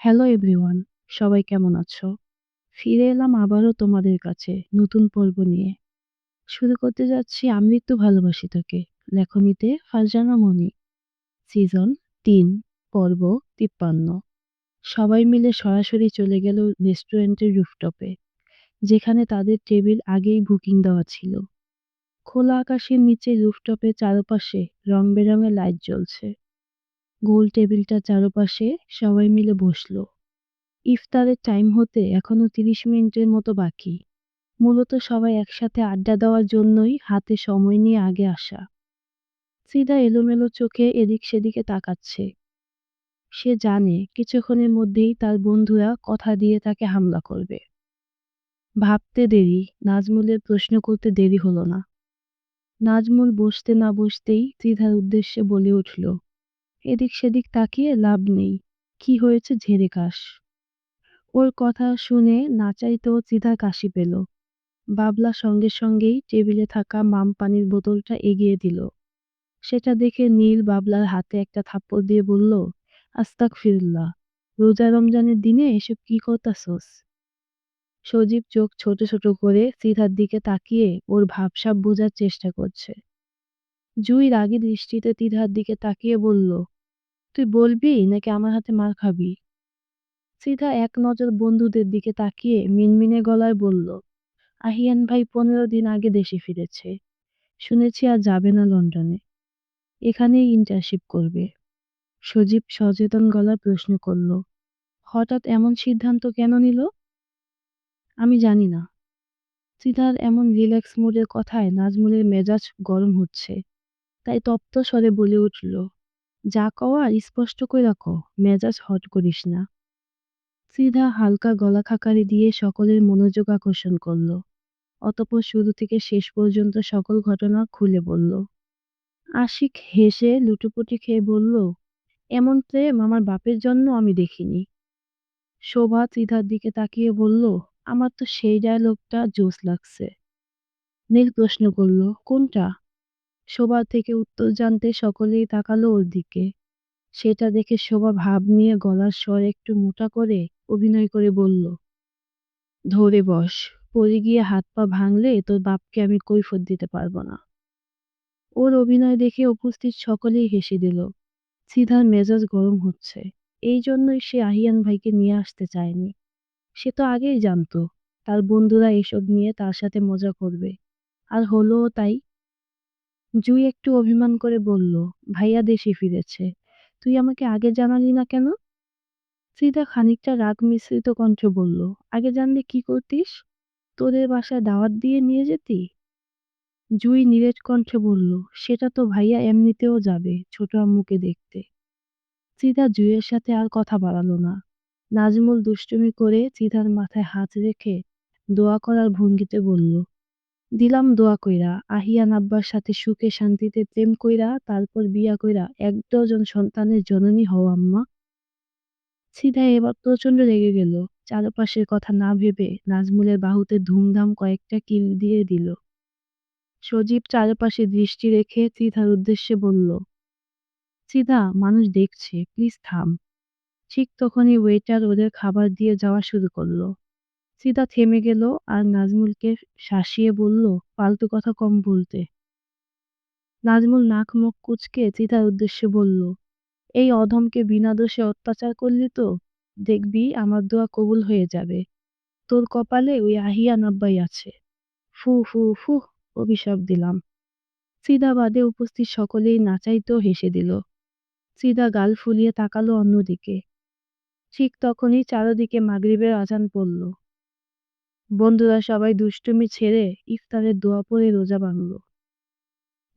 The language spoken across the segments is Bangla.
হ্যালো এভরিওয়ান, সবাই কেমন আছো? ফিরে এলাম আবারও তোমাদের কাছে নতুন পর্ব নিয়ে। শুরু করতে যাচ্ছি আমি একটু ভালোবাসি তোকে লেখনীতে ফারজানা মনি সিজন তিন পর্ব তিপ্পান্ন সবাই মিলে সরাসরি চলে গেল রেস্টুরেন্টের রুফটপে যেখানে তাদের টেবিল আগেই বুকিং দেওয়া ছিল খোলা আকাশের নিচে রুফটপে চারপাশে রং বেরঙের লাইট জ্বলছে গোল টেবিলটার চারপাশে সবাই মিলে বসল। ইফতারের টাইম হতে এখনও তিরিশ মিনিটের মতো বাকি। মূলত সবাই একসাথে আড্ডা দেওয়ার জন্যই হাতে সময় নিয়ে আগে আসা। সিদা এলোমেলো চোখে এদিক সেদিকে তাকাচ্ছে। সে জানে কিছুক্ষণের মধ্যেই তার বন্ধুরা কথা দিয়ে তাকে হামলা করবে। ভাবতে দেরি, নাজমুলের প্রশ্ন করতে দেরি হলো না। নাজমুল বসতে না বসতেই ত্রিধার উদ্দেশ্যে বলে উঠল এদিক সেদিক তাকিয়ে লাভ নেই। কি হয়েছে ঝেড়ে কাশ? ওর কথা শুনে না চাইতেও ত্রিধা কাশি পেল। বাবলা সঙ্গে সঙ্গেই টেবিলে থাকা মাম পানির বোতলটা এগিয়ে দিল। সেটা দেখে নীল বাবলার হাতে একটা থাপ্পড় দিয়ে বলল আস্তাক ফিরুল্লাহ রোজা রমজানের দিনে এসব কি করতাসোস সজীব চোখ ছোট ছোট করে সিধার দিকে তাকিয়ে ওর ভাবসাব বোঝার চেষ্টা করছে। জুই রাগী দৃষ্টিতে তিধার দিকে তাকিয়ে বলল তুই বলবি নাকি আমার হাতে মার খাবি? সিধা এক নজর বন্ধুদের দিকে তাকিয়ে মিনমিনে গলায় বলল, আহিয়ান ভাই পনেরো দিন আগে দেশে ফিরেছে। শুনেছি আর যাবে না লন্ডনে। এখানেই ইন্টার্নশিপ করবে। সজীব সচেতন গলায় প্রশ্ন করল, হঠাৎ এমন সিদ্ধান্ত কেন নিল? আমি জানি না। সিধার এমন রিল্যাক্স মুডের কথায় নাজমুলের মেজাজ গরম হচ্ছে, তাই তপ্ত স্বরে বলে উঠল যা কওয়ার স্পষ্ট করে রাখো, মেজাজ হট করিস না। সিধা হালকা গলা খাকারি দিয়ে সকলের মনোযোগ আকর্ষণ করল। অতপর শুরু থেকে শেষ পর্যন্ত সকল ঘটনা খুলে বলল। আশিক হেসে লুটোপুটি খেয়ে বলল, এমন প্রেম আমার বাপের জন্য আমি দেখিনি। শোভা ত্রিধার দিকে তাকিয়ে বলল, আমার তো সেই ডায়লগটা জোস লাগছে। নীল প্রশ্ন করল, কোনটা? শোভা থেকে উত্তর জানতে সকলেই তাকালো ওর দিকে। সেটা দেখে শোভা ভাব নিয়ে গলার স্বর একটু মোটা করে অভিনয় করে বলল, ধরে বস, পড়ে গিয়ে হাত পা ভাঙলে তোর বাপকে আমি কৈফত দিতে পারব না। ওর অভিনয় দেখে উপস্থিত সকলেই হেসে দিল, সিধার মেজাজ গরম হচ্ছে, এই জন্যই সে আহিয়ান ভাইকে নিয়ে আসতে চায়নি। সে তো আগেই জানতো, তার বন্ধুরা এসব নিয়ে তার সাথে মজা করবে। আর হলোও তাই জুই একটু অভিমান করে বলল, ভাইয়া দেশে ফিরেছে। তুই আমাকে আগে জানালি না কেন? সীতা খানিকটা রাগ মিশ্রিত কণ্ঠে বলল, আগে জানলে কি করতিস? তোদের বাসায় দাওয়াত দিয়ে নিয়ে যেতি? জুই নিরেট কণ্ঠে বলল, সেটা তো ভাইয়া এমনিতেও যাবে ছোট আম্মুকে দেখতে। চিতা জুইয়ের সাথে আর কথা বাড়ালো না। নাজমুল দুষ্টুমি করে চিতার মাথায় হাত রেখে দোয়া করার ভঙ্গিতে বলল দিলাম দোয়া কইরা। আহিয়ান আব্বার সাথে সুখে শান্তিতে প্রেম কইরা তারপর বিয়া কইরা এক ডজন সন্তানের জননী হও আম্মা। সিধা এবার প্রচণ্ড রেগে গেল। চারপাশের কথা না ভেবে নাজমুলের বাহুতে ধুমধাম কয়েকটা কিল দিয়ে দিল। সজীব চারপাশে দৃষ্টি রেখে চিধার উদ্দেশ্যে বলল সিধা মানুষ দেখছে, প্লিজ থাম। ঠিক তখনই ওয়েটার ওদের খাবার দিয়ে যাওয়া শুরু করল। চিতা থেমে গেল আর নাজমুলকে শাসিয়ে বলল ফালতু কথা কম বলতে। নাজমুল নাক মুখ কুচকে চিতার উদ্দেশ্যে বলল, এই অধমকে বিনা দোষে অত্যাচার করলি তো? দেখবি আমার দোয়া কবুল হয়ে যাবে। তোর কপালে ওই আহিয়া নাব্বাই আছে। ফু ফু ফু, অভিশাপ দিলাম। সিদা বাদে উপস্থিত সকলেই নাচাইতেও হেসে দিল। সিদা গাল ফুলিয়ে তাকালো অন্যদিকে। ঠিক তখনই চারদিকে মাগরিবের আজান পড়ল। বন্ধুরা সবাই দুষ্টুমি ছেড়ে ইফতারের দোয়া পরে রোজা ভাঙল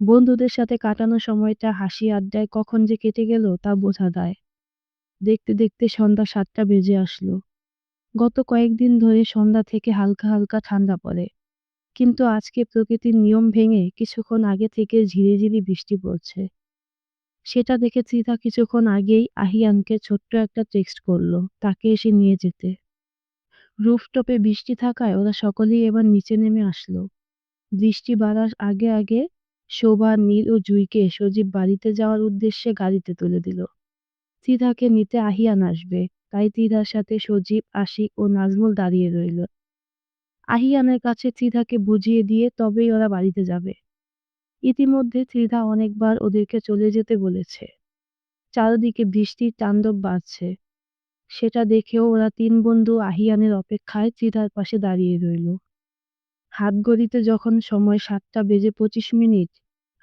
বন্ধুদের সাথে কাটানো সময়টা হাসি আড্ডায় কখন যে কেটে গেল তা বোঝা দেয় দেখতে দেখতে সন্ধ্যা সাতটা বেজে আসলো। গত কয়েকদিন ধরে সন্ধ্যা থেকে হালকা হালকা ঠান্ডা পড়ে। কিন্তু আজকে প্রকৃতির নিয়ম ভেঙে কিছুক্ষণ আগে থেকে ঝিরি ঝিরি বৃষ্টি পড়ছে। সেটা দেখে চিতা কিছুক্ষণ আগেই আহিয়ানকে ছোট্ট একটা টেক্সট করল তাকে এসে নিয়ে যেতে। রুফটপে বৃষ্টি থাকায় ওরা সকলেই এবার নিচে নেমে আসলো বৃষ্টি বাড়ার আগে আগে শোভা নীল ও জুইকে সজীব বাড়িতে যাওয়ার উদ্দেশ্যে গাড়িতে তুলে দিল চিতাকে নিতে আহিয়ান আসবে তাই ত্রিধার সাথে সজীব, আশিক ও নাজমুল দাঁড়িয়ে রইল। আহিয়ানের কাছে ত্রিধাকে বুঝিয়ে দিয়ে তবেই ওরা বাড়িতে যাবে। ইতিমধ্যে ত্রিধা অনেকবার ওদেরকে চলে যেতে বলেছে। চারদিকে বৃষ্টির তাণ্ডব বাড়ছে। সেটা দেখেও ওরা তিন বন্ধু আহিয়ানের অপেক্ষায় ত্রিধার পাশে দাঁড়িয়ে রইল। হাত ঘড়িতে যখন সময় সাতটা বেজে পঁচিশ মিনিট,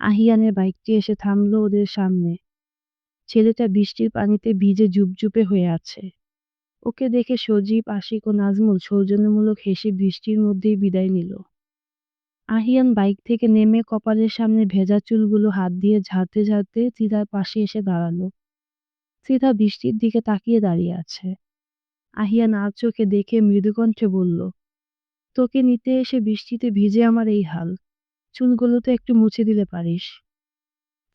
আহিয়ানের বাইকটি এসে থামল ওদের সামনে। ছেলেটা বৃষ্টির পানিতে ভিজে জুপজুপে হয়ে আছে। ওকে দেখে সজীব, আশিক ও নাজমুল সৌজন্যমূলক হেসে বৃষ্টির মধ্যেই বিদায় নিল। আহিয়ান বাইক থেকে নেমে কপালের সামনে ভেজা চুলগুলো হাত দিয়ে ঝাড়তে ঝাড়তে চিতার পাশে এসে দাঁড়াল। চিতা বৃষ্টির দিকে তাকিয়ে দাঁড়িয়ে আছে। আহিয়ান আর চোখে দেখে মৃদুকণ্ঠে বলল, তোকে নিতে এসে বৃষ্টিতে ভিজে আমার এই হাল। চুলগুলো তো একটু মুছে দিলে পারিস।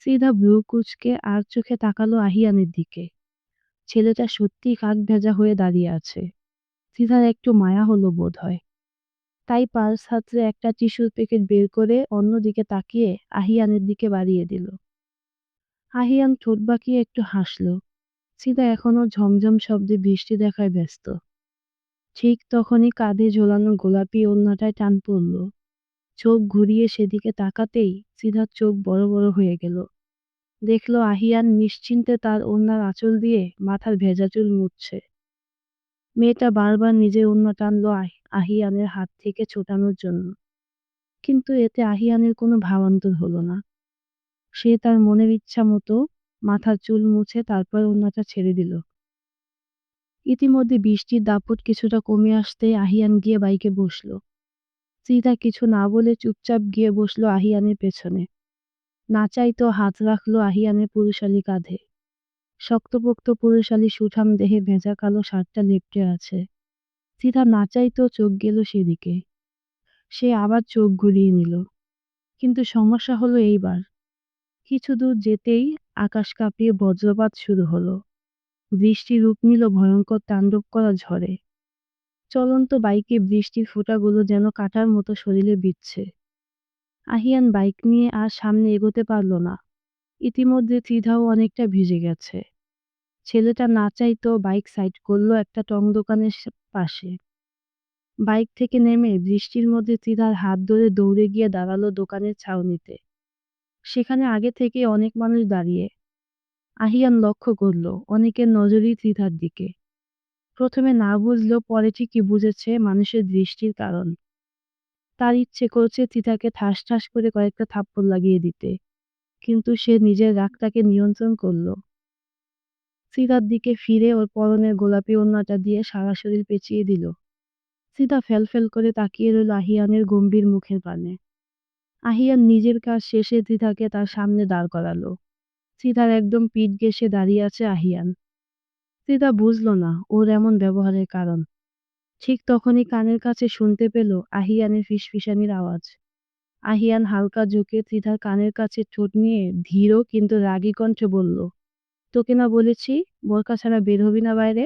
সিধা ব্লু কুচকে আর চোখে তাকালো আহিয়ানের দিকে। ছেলেটা সত্যি কাক ভেজা হয়ে দাঁড়িয়ে আছে। সিধার একটু মায়া হলো বোধ হয় তাই পার্স হাতে একটা টিস্যুর প্যাকেট বের করে অন্যদিকে তাকিয়ে আহিয়ানের দিকে বাড়িয়ে দিল। আহিয়ান ঠোঁট বাঁকিয়ে একটু হাসল। সিধা এখনও ঝমঝম শব্দে বৃষ্টি দেখায় ব্যস্ত। ঠিক তখনই কাঁধে ঝোলানো গোলাপি ওড়নাটায় টান পড়ল। চোখ ঘুরিয়ে সেদিকে তাকাতেই সিধার চোখ বড় বড় হয়ে গেল। দেখল আহিয়ান নিশ্চিন্তে তার ওড়নার আঁচল দিয়ে মাথার ভেজা চুল মুছছে। মেয়েটা বারবার নিজের ওড়না টানলো আহিয়ানের হাত থেকে ছোটানোর জন্য। কিন্তু এতে আহিয়ানের কোনো ভাবান্তর হলো না। সে তার মনের ইচ্ছা মতো মাথার চুল মুছে তারপর ওড়নাটা ছেড়ে দিল। ইতিমধ্যে বৃষ্টির দাপট কিছুটা কমে আসতে আহিয়ান গিয়ে বাইকে বসল। চিতা কিছু না বলে চুপচাপ গিয়ে বসল আহিয়ানের পেছনে। না চাইতো হাত রাখল আহিয়ানের পুরুষালী কাঁধে। শক্তপোক্ত পুরুষালী সুঠাম দেহে ভেজা কালো শার্টটা লেপটে আছে। চিতা না চাইতো চোখ গেল সেদিকে। সে আবার চোখ ঘুরিয়ে নিল। কিন্তু সমস্যা হলো এইবার। কিছু দূর যেতেই আকাশ কাঁপিয়ে বজ্রপাত শুরু হলো। বৃষ্টি রূপ নিল ভয়ঙ্কর তাণ্ডব করা ঝড়ে। চলন্ত বাইকে বৃষ্টির ফোঁটাগুলো যেন কাটার মতো শরীরে বিচ্ছে আহিয়ান বাইক নিয়ে আর সামনে এগোতে পারল না। ইতিমধ্যে ত্রিধাও অনেকটা ভিজে গেছে। ছেলেটা না চাইতো বাইক সাইড করল একটা টং দোকানের পাশে। বাইক থেকে নেমে বৃষ্টির মধ্যে ত্রিধার হাত ধরে দৌড়ে গিয়ে দাঁড়াল দোকানের ছাউনিতে। সেখানে আগে থেকে অনেক মানুষ দাঁড়িয়ে আহিয়ান লক্ষ্য করল অনেকের নজরই ত্রিধার দিকে। প্রথমে না বুঝলেও পরে ঠিকই বুঝেছে মানুষের দৃষ্টির কারণ। তার ইচ্ছে করছে তিতাকে ঠাস ঠাস করে কয়েকটা থাপ্পড় লাগিয়ে দিতে, কিন্তু সে নিজের রাগটাকে নিয়ন্ত্রণ করল। সিতার দিকে ফিরে ওর পরনের গোলাপি ওড়নাটা দিয়ে সারা শরীর পেঁচিয়ে দিল। সিতা ফেল করে তাকিয়ে রইল আহিয়ানের গম্ভীর মুখের পানে। আহিয়ান নিজের কাজ শেষে তিতাকে তার সামনে দাঁড় করালো। সিতার একদম পিঠ ঘেসে দাঁড়িয়ে আছে আহিয়ান। সিতা বুঝল না ওর এমন ব্যবহারের কারণ। ঠিক তখনই কানের কাছে শুনতে পেল আহিয়ানের ফিসফিসানির আওয়াজ। আহিয়ান হালকা ঝুঁকে ত্রিধার কানের কাছে ঠোঁট নিয়ে ধীর কিন্তু রাগী কণ্ঠে বলল, তোকে না বলেছি বোরকা ছাড়া বের হবি না বাইরে?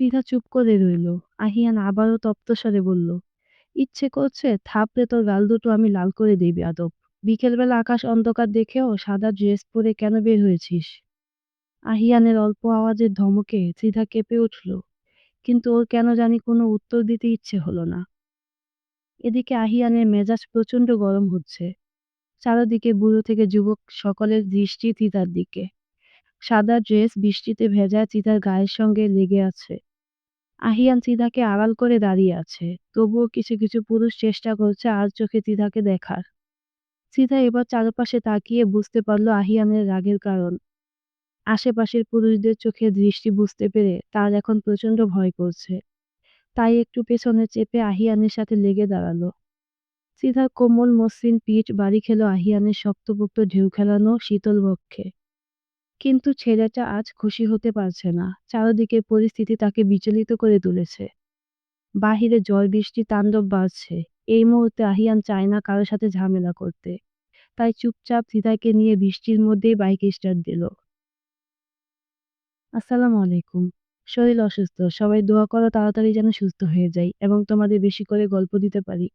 ত্রিধা চুপ করে রইল। আহিয়ান আবারও তপ্তস্বরে বলল ইচ্ছে করছে থাপড়ে তোর গাল দুটো আমি লাল করে দিই আদব। বিকেলবেলা আকাশ অন্ধকার দেখেও সাদা ড্রেস পরে কেন বের হয়েছিস? আহিয়ানের অল্প আওয়াজের ধমকে ত্রিধা কেঁপে উঠল, কিন্তু ওর কেন জানি কোনো উত্তর দিতে ইচ্ছে হলো না। এদিকে আহিয়ানের মেজাজ প্রচণ্ড গরম হচ্ছে। চারদিকে বুড়ো থেকে যুবক সকলের দৃষ্টি তিতার দিকে। সাদা ড্রেস বৃষ্টিতে ভেজা চিতার গায়ের সঙ্গে লেগে আছে। আহিয়ান চিতাকে আড়াল করে দাঁড়িয়ে আছে। তবুও কিছু কিছু পুরুষ চেষ্টা করছে আর চোখে চিতাকে দেখার। সিধা এবার চারপাশে তাকিয়ে বুঝতে পারল আহিয়ানের রাগের কারণ। আশেপাশের পুরুষদের চোখে দৃষ্টি বুঝতে পেরে তার এখন প্রচণ্ড ভয় করছে। তাই একটু পেছনে চেপে আহিয়ানের সাথে লেগে দাঁড়াল। সিধার কোমল মসৃণ পিঠ বাড়ি খেল আহিয়ানের শক্তপোক্ত ঢেউ খেলানো শীতল বক্ষে। কিন্তু ছেলেটা আজ খুশি হতে পারছে না। চারদিকে পরিস্থিতি তাকে বিচলিত করে তুলেছে। বাহিরে জল বৃষ্টি তাণ্ডব বাড়ছে এই মুহূর্তে আহিয়ান চায় না কারোর সাথে ঝামেলা করতে। তাই চুপচাপ সিতাকে নিয়ে বৃষ্টির মধ্যেই বাইক স্টার্ট দিল। আসসালামু আলাইকুম। শরীর অসুস্থ। সবাই দোয়া করো তাড়াতাড়ি যেন সুস্থ হয়ে যাই এবং তোমাদের বেশি করে গল্প দিতে পারি।